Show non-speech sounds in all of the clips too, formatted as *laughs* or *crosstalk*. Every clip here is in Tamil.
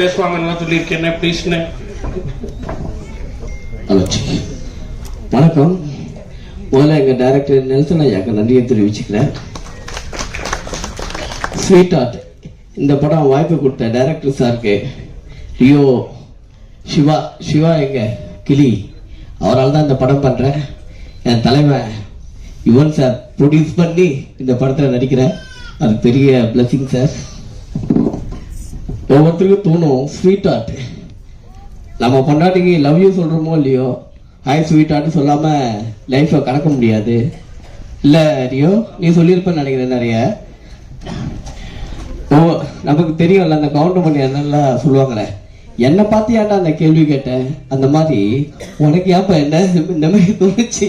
பேசுவாங்கன்னு சொல்லியிருக்கேன். ப்ளீஸ்னு வணக்கம். முதல்ல எங்கள் டைரக்டர் நெல்சன் ஐயாக்கு நன்றியை தெரிவிச்சுக்கிறேன். ஸ்வீட் ஆர்ட் இந்த படம் வாய்ப்பு கொடுத்த டைரக்டர் சாருக்கு ரியோ சிவா சிவா எங்க? கிளி. அவரால் தான் இந்த படம் பண்ணுறேன் என் தலைவன் யுவன் சார் ப்ரொடியூஸ் பண்ணி இந்த படத்தில் நடிக்கிறேன் அது பெரிய பிளஸிங் சார். ஒவ்வொருத்தருக்கும் தோணும் ஸ்வீட் ஆர்ட் நம்ம பொண்டாட்டிக்கு லவ் யூ சொல்கிறோமோ இல்லையோ ஹாய் ஸ்வீட் ஆர்ட் சொல்லாமல் லைஃப்பை கடக்க முடியாது. இல்லை ரியோ நீ சொல்லியிருப்பேன்னு நினைக்கிறேன் நிறைய. ஓ நமக்கு தெரியும்ல அந்த கவுண்டர் பண்ணி என்னெல்லாம் சொல்லுவாங்களே என்னை பார்த்து ஏன்டா அந்த கேள்வி கேட்டேன்? அந்த மாதிரி உனக்கு ஏப்பா என்ன? இந்த மாதிரி தோணுச்சு.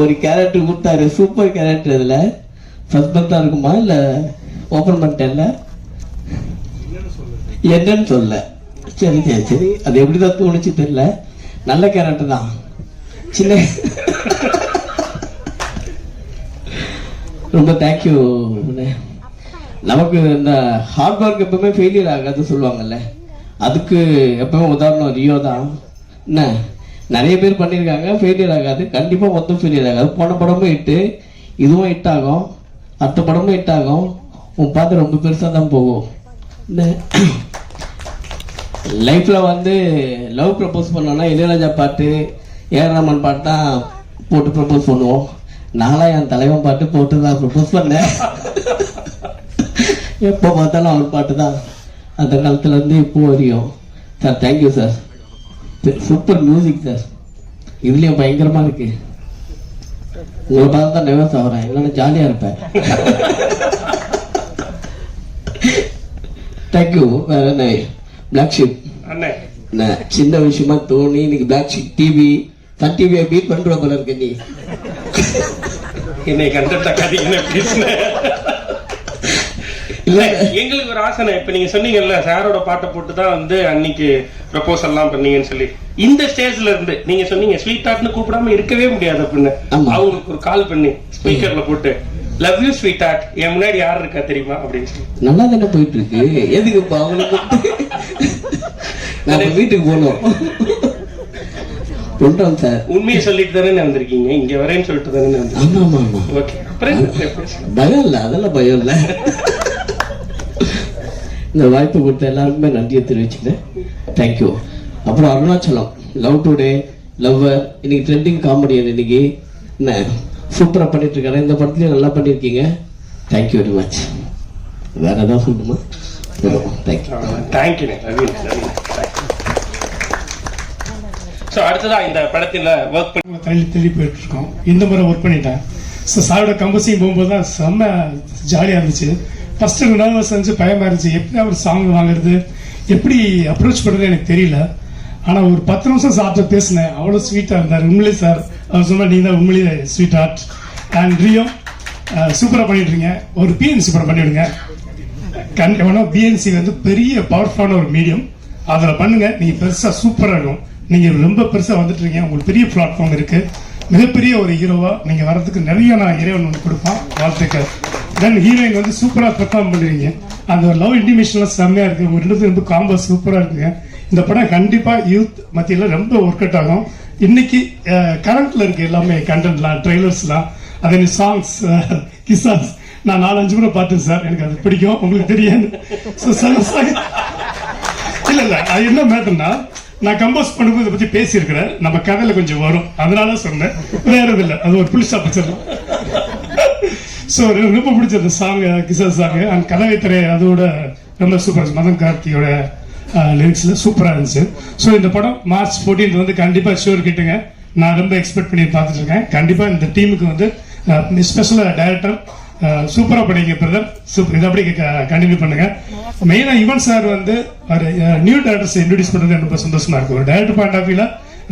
ஒரு கேரக்டர் கொடுத்தாரு சூப்பர் கேரக்டர் இதில். சஸ்பென்ஸாக இருக்குமா இல்லை ஓப்பன் பண்ணிட்டேன்ல? என்னன்னு சொல்ல. சரி சரி சரி. அது எப்படிதான் தோணுச்சு தெரியல. நல்ல கேரக்டர் தான். சின்ன ரொம்ப தேங்க்யூ நமக்கு இந்த ஹார்ட் ஒர்க் எப்பவுமே ஃபெயிலியர் ஆகாது சொல்லுவாங்கல்ல. அதுக்கு எப்பவுமே உதாரணம் ரியோ தான். என்ன? நிறைய பேர் பண்ணியிருக்காங்க ஃபெயிலியர் ஆகாது. கண்டிப்பாக மொத்தம் ஃபெயிலியர் ஆகாது. போன படமும் இட்டு இதுவும் ஹிட் ஆகும். அடுத்த படமும் ஹிட் ஆகும். உன் பார்த்து ரொம்ப பெருசாக தான் போகும். இந்த லைஃப்பில் வந்து லவ் ப்ரப்போஸ் பண்ணோன்னா இளையராஜா பாட்டு ஏராமன் பாட்டு தான் போட்டு ப்ரப்போஸ் பண்ணுவோம். நானும் என் தலைவன் பாட்டு போட்டு தான் ப்ரப்போஸ் பண்ணேன். எப்போ பார்த்தாலும் அவர் பாட்டு தான். அந்த காலத்துலேருந்து இப்போ வரையும். Sir thank you sir super music sir இதுலேயும் பயங்கரமாக இருக்குது உங்களை பார்த்து தான் நெவஸ் ஆகிறேன். இல்லைன்னா ஜாலியாக இருப்பேன். தேங்க்யூ வேற என்ன பிளாக் ஷிப் அண்ணே. சின்ன விஷயமா தோணி இன்னைக்கு பிளாக் ஷிப் டிவி சன் டிவியை பீட் பண்ற போல இருக்க நீ. என்னை கண்டத்த கதைங்க ப்ளீஸ்னு இல்ல எங்களுக்கு ஒரு ஆசனை இப்ப நீங்க சொன்னீங்கல்ல சாரோட பாட்டை போட்டு தான் வந்து அன்னைக்கு ப்ரப்போசல் எல்லாம் பண்ணீங்கன்னு சொல்லி. இந்த ஸ்டேஜ்ல இருந்து நீங்க சொன்னீங்க ஸ்வீட் ஆர்ட்னு கூப்பிடாம இருக்கவே முடியாது அப்படின்னு. அவங்களுக்கு ஒரு கால் பண்ணி ஸ்பீக்கர்ல போட்டு லவ் யூ ஸ்வீட் ஆர்ட் என் முன்னாடி யார் இருக்கா தெரியுமா? அப்படின்னு சொல்லி. நல்லா தானே போயிட்டு இருக்கு எதுக்கு இப்ப அவனுக்கு நம்ம வீட்டுக்கு போனோம் கொண்டோம் சார். உண்மையை சொல்லிட்டு தானே வந்திருக்கீங்க. இங்க வரேன்னு சொல்லிட்டு தானே ஆமா ஆமா ஆமா. ஓகே அப்புறம்? பயம் இல்ல அதெல்லாம் பயம் இல்ல. இந்த வாய்ப்பு கொடுத்த எல்லாருக்குமே நன்றியை தெரிவிச்சுக்கிறேன். தேங்க்யூ அப்புறம் அருணாச்சலம். லவ் டுடே லவ்வர் இன்னைக்கு ட்ரெண்டிங் காமெடியன் இன்னைக்கு? என்ன? சூப்பரா பண்ணிட்டு இருக்காரு இந்த படத்துலயும் நல்லா பண்ணிருக்கீங்க. தேங்க்யூ வெரி மச் வேற ஏதாவது சொல்லணுமா? தேங்க்யூ தேங்க்யூ ஸோ அடுத்ததா இந்த படத்துல ஒர்க் பண்ணி தள்ளி தள்ளி போயிட்டு இருக்கோம் இந்த முறை ஒர்க் பண்ணிட்டேன். ஸோ சாரோட கம்போசிங் போகும்போது தான் செம்ம ஜாலியாக இருந்துச்சு. ஃபஸ்ட்டு நர்வஸ் இருந்துச்சு பயமாக இருந்துச்சு. எப்படி அவர் சாங் வாங்குறது? எப்படி அப்ரோச் பண்ணுறது எனக்கு தெரியல. ஆனால் ஒரு பத்து நிமிஷம் சார்ட்ட பேசினேன். அவ்வளோ ஸ்வீட்டாக இருந்தார். உண்மையிலே சார் அவர் சொன்னால் நீங்கள் தான் உண்மையிலே ஸ்வீட் ஆர்ட் அண்ட் ரியோ சூப்பராக பண்ணிட்டு ஒரு பிஎன்சி படம் பண்ணிவிடுங்க கண்டிப்பாக பிஎன்சி வந்து பெரிய பவர்ஃபுல்லான ஒரு மீடியம் அதில் பண்ணுங்கள் நீங்கள் பெருசாக சூப்பராக இருக்கும். நீங்கள் ரொம்ப பெருசாக வந்துட்டு இருக்கீங்க உங்களுக்கு பெரிய பிளாட்ஃபார்ம் இருக்குது மிகப்பெரிய ஒரு ஹீரோவாக நீங்கள் வர்றதுக்கு நிறைய நான் இறைவன் வந்து கொடுப்பான். வாழ்த்துக்கள். தென் ஹீரோயின் வந்து சூப்பராக பெர்ஃபார்ம் பண்ணுறீங்க அந்த லவ் இன்டிமேஷன்லாம் செம்மையாக இருக்குது உங்க ரெண்டு பேரும் ரொம்ப காம்போ சூப்பராக இருக்குங்க. இந்த படம் கண்டிப்பாக யூத் மத்தியில் ரொம்ப ஒர்க் அவுட் ஆகும். இன்னைக்கு கரண்ட்ல இருக்கு எல்லாமே கண்டென்ட்லாம் ட்ரெய்லர்ஸ்லாம் அதே சாங்ஸ் கிசாஸ் நான் நாலஞ்சு முறை பார்த்தேன் சார். எனக்கு அது பிடிக்கும். உங்களுக்கு தெரியாது. ஸோ சார் இல்லை அது என்ன மேட்டர்னா நான் கம்போஸ் பண்ணும்போது இதை பற்றி பேசியிருக்கிறேன். நம்ம கதையில் கொஞ்சம் வரும். அதனால சொன்னேன். வேற இல்லை. அது ஒரு புலிசா பிடிச்சிடலாம் ஸோ எனக்கு ரொம்ப பிடிச்ச அந்த சாங் கிசாஸ் சாங் அண்ட் கதவை திரை அதோட ரொம்ப சூப்பர் மதன் கார்த்தியோட uh, லிரிக்ஸில் சூப்பராக இருந்துச்சு. ஸோ இந்த படம் மார்ச் 14th வந்து கண்டிப்பாக ஷோர் கிட்டுங்க. நான் ரொம்ப எக்ஸ்பெக்ட் பண்ணி பார்த்துட்டு இருக்கேன். கண்டிப்பாக இந்த டீமுக்கு வந்து ஸ்பெஷலாக டைரக்டர் சூப்பரா பண்ணிங்க பிரதர் சூப்பர் இதை அப்படி கண்டினியூ பண்ணுங்க. மெயினாக யுவன் சார் வந்து ஒரு நியூ டேரக்டர்ஸ் இன்ட்ரடியூஸ் பண்றது ரொம்ப சந்தோஷமா இருக்கும் ஒரு டேரக்டர் பாயிண்ட் ஆஃப் வியூல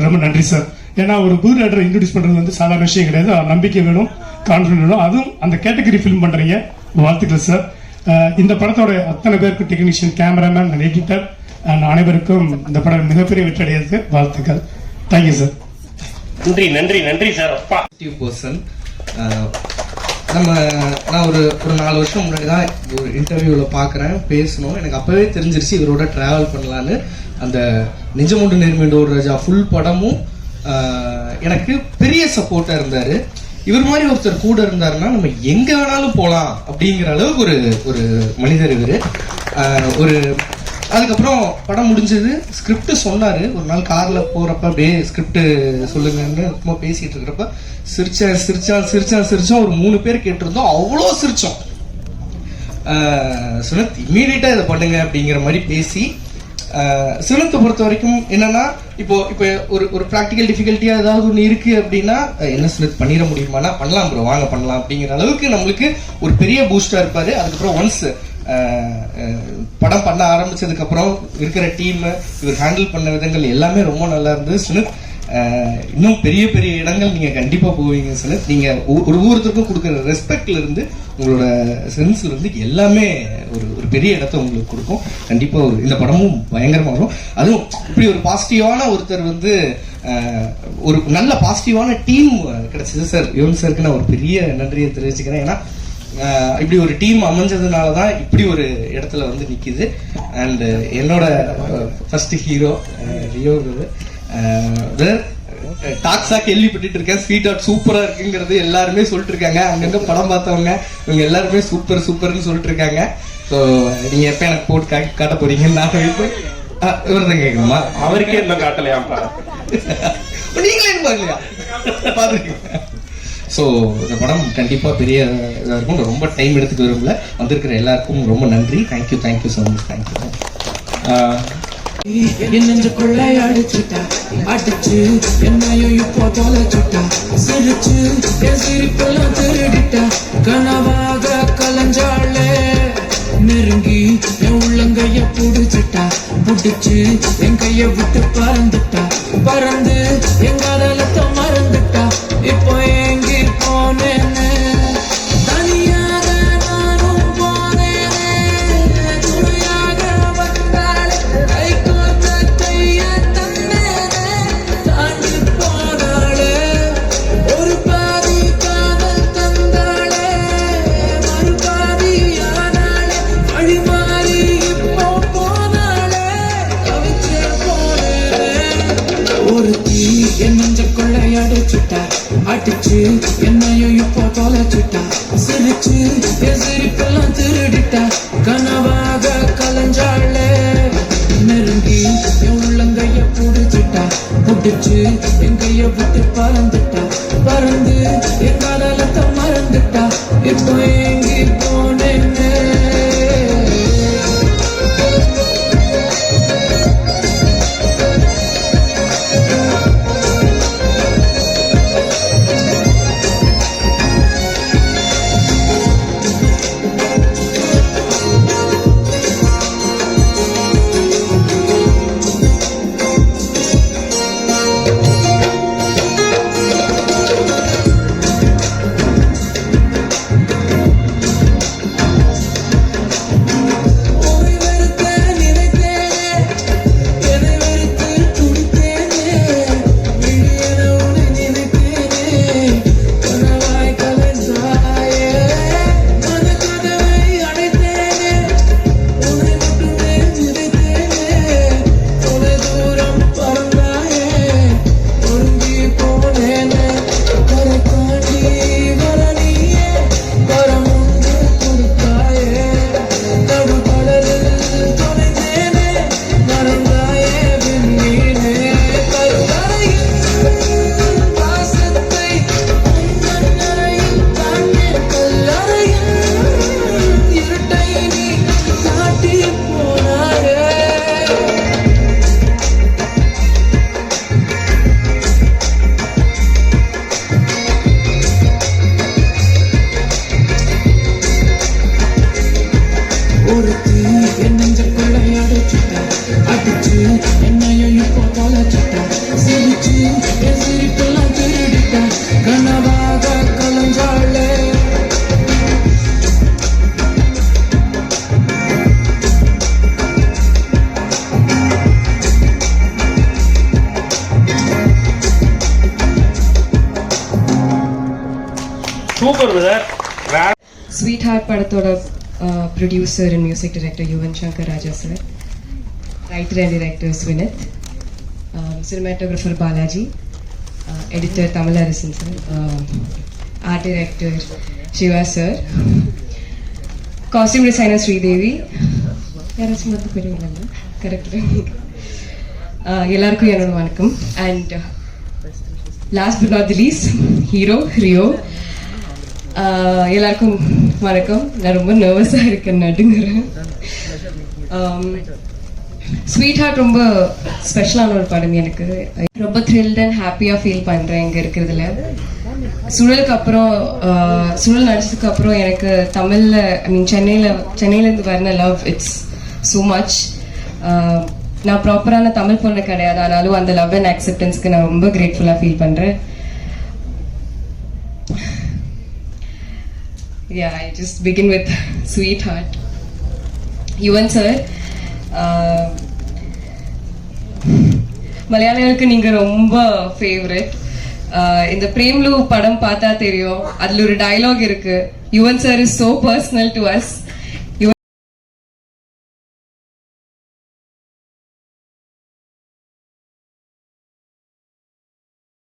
ரொம்ப நன்றி சார் ஏன்னா ஒரு புது டேரக்டர் இன்ட்ரடியூஸ் பண்றது வந்து சாதாரண விஷயம் கிடையாது. நம்பிக்கை வேணும். கான்ஃபிடன்ட் அதுவும் அந்த கேட்டகரி ஃபில்ம் பண்றீங்க. வாழ்த்துக்கள் சார் இந்த படத்தோட அத்தனை பேருக்கு technician cameraman and editor and அனைவருக்கும் இந்த படம் மிகப்பெரிய வெற்றி அடையிறதுக்கு வாழ்த்துக்கள். தேங்க்யூ சார் நன்றி நன்றி நன்றி சார் அப்பா. பர்சன் நம்ம நான் ஒரு ஒரு நாலு வருஷம் முன்னாடி தான் ஒரு இன்டர்வியூவில் பார்க்குறேன் பேசணும். எனக்கு அப்போவே தெரிஞ்சிருச்சு இவரோட ட்ராவல் பண்ணலான்னு. அந்த நிஜமுண்டு நேர்மையோட ராஜா ஃபுல் படமும் எனக்கு பெரிய சப்போர்ட்டாக இருந்தார். இவர் மாதிரி ஒருத்தர் கூட இருந்தாருன்னா நம்ம எங்கே வேணாலும் போகலாம் அப்படிங்கிற அளவுக்கு ஒரு ஒரு மனிதர் இவர். ஒரு அதுக்கப்புறம் படம் முடிஞ்சது ஸ்கிரிப்ட் சொன்னாரு. ஒரு நாள் கார்ல போறப்ப அப்படியே ஸ்கிரிப்ட் சொல்லுங்கன்னு சும்மா பேசிட்டு இருக்கிறப்ப சிரிச்சேன் சிரிச்சான் சிரிச்சான் சிரிச்சோம் ஒரு மூணு பேர் கேட்டிருந்தோம். அவ்வளோ சிரிச்சோம். சுனத் இம்மீடியட்டா இதை பண்ணுங்க அப்படிங்கிற மாதிரி பேசி ஆஹ் பொறுத்த வரைக்கும் என்னன்னா இப்போ இப்போ ஒரு ஒரு ப்ராக்டிக்கல் டிஃபிகல்ட்டியா ஏதாவது ஒன்று இருக்கு அப்படின்னா என்ன சுனத் பண்ணிட முடியுமானா பண்ணலாம் ப்ரோ வாங்க பண்ணலாம் அப்படிங்கிற அளவுக்கு நம்மளுக்கு ஒரு பெரிய பூஸ்டா இருப்பாரு. அதுக்கப்புறம் ஒன்ஸ் படம் பண்ண ஆரம்பிச்சதுக்கு அப்புறம் இருக்கிற டீம் இவர் ஹேண்டில் பண்ண விதங்கள் எல்லாமே ரொம்ப நல்லா இருந்தது. சுனித் இன்னும் பெரிய பெரிய இடங்கள் நீங்கள் கண்டிப்பாக போவீங்க சார் நீங்கள் ஒரு ஒவ்வொருத்தருக்கும் கொடுக்குற ரெஸ்பெக்ட்லேருந்து உங்களோட சென்ஸ்லேருந்து எல்லாமே ஒரு ஒரு பெரிய இடத்த உங்களுக்கு கொடுக்கும். கண்டிப்பாக ஒரு இந்த படமும் பயங்கரமாக வரும். அதுவும் இப்படி ஒரு பாசிட்டிவான ஒருத்தர் வந்து ஒரு நல்ல பாசிட்டிவான டீம் கிடைச்சது சார். யுவன் சாருக்கு நான் ஒரு பெரிய நன்றியை தெரிவிச்சுக்கிறேன். ஏன்னா இப்படி ஒரு டீம் அமைஞ்சதுனால தான் இப்படி ஒரு இடத்துல வந்து நிற்கிது அண்ட் என்னோட ஃபர்ஸ்ட் ஹீரோ ரியோ டாக்ஸா கேள்விப்பட்டுட்டு இருக்கேன் ஸ்வீட் ஆர்ட் சூப்பரா இருக்குங்கிறது எல்லாருமே சொல்லிட்டு இருக்காங்க அங்கங்க படம் பார்த்தவங்க இவங்க எல்லாருமே சூப்பர் சூப்பர்னு சொல்லிட்டு இருக்காங்க ஸோ நீங்க எப்ப எனக்கு போட்டு காட்டி காட்ட போறீங்கன்னு நான் இவர் தான் கேட்கணுமா அவருக்கே இன்னும் காட்டலையாப்பா நீங்களே பாக்கலையா பாத்துருக்கீங்க ஸோ இந்த படம் கண்டிப்பாக பெரிய இதாக இருக்கும். ரொம்ப டைம் எடுத்துக்க விரும்பல வந்திருக்கிற எல்லாருக்கும் ரொம்ப நன்றி. Thank you thank you so much thank you என் நெஞ்சுக்குள்ளே அடிச்சுட்டா அடிச்சு என்னையும் இப்போ தொலைச்சுட்டா சிரிச்சு என் சிரிப்பெல்லாம் திருடிட்டா கனவாக கலஞ்சாளே. நெருங்கி என் உள்ளங்கைய புடிச்சிட்டா புடிச்சு என் கைய விட்டு பறந்துட்டா பறந்து என் காதலத்தை மறந்து அடிச்சு என்னையும் இப்போ தொலைச்சுட்டா. சிரிச்சு என் திருடிட்டா. கனவாக கலைஞ்சாளே. நெருங்கி என் உள்ளங்கைய புடிச்சிட்டா. புடிச்சு எங்கைய விட்டு பறந்துட்டா. பறந்து என் காதலத்தை மறந்துட்டா. இப்போ ஸ்வீட் ஹார்ட் படத்தோட producer and music director Yuvan Shankar Raja sir writer and director Swineeth cinematographer Balaji editor Tamilarasan sir art director Siva sir costume designer Sridevi யாராச்சும் மட்டும் பெரியவங்க கரெக்டாக எல்லாருக்கும் என்னோட வணக்கம். And last but not the least hero Rio Uh, எல்லாருக்கும் வணக்கம். நான் ரொம்ப நர்வஸாக இருக்கேன். நடுங்குறேன். Um, ஸ்வீட் ஹார்ட் ரொம்ப ஸ்பெஷலான ஒரு படம் எனக்கு. ரொம்ப த்ரில்ட் அண்ட் ஹாப்பியாக ஃபீல் பண்ணுறேன் இங்கே இருக்கிறதுல. சுழலுக்கு அப்புறம் uh, சுழல் நடிச்சதுக்கு அப்புறம் எனக்கு தமிழில் ஐ மீன் சென்னையில் சென்னையிலேருந்து வரண love it's so much uh, நான் ப்ராப்பரான தமிழ் பொண்ணு கிடையாது. ஆனாலும் அந்த லவ் அண்ட் அக்செப்டன்ஸ்க்கு நான் ரொம்ப கிரேட்ஃபுல்லாக ஃபீல் பண்ணுறேன் Yeah, I just begin with *laughs* Sweetheart. Yuvan sir um, மலையாளிகளுக்கு நீங்க ரொம்ப ஃபேவரட் uh, இந்த பிரேம்லு படம் பார்த்தா தெரியும். அதுல ஒரு டயலாக் இருக்கு. Yuvan sir is so personal to us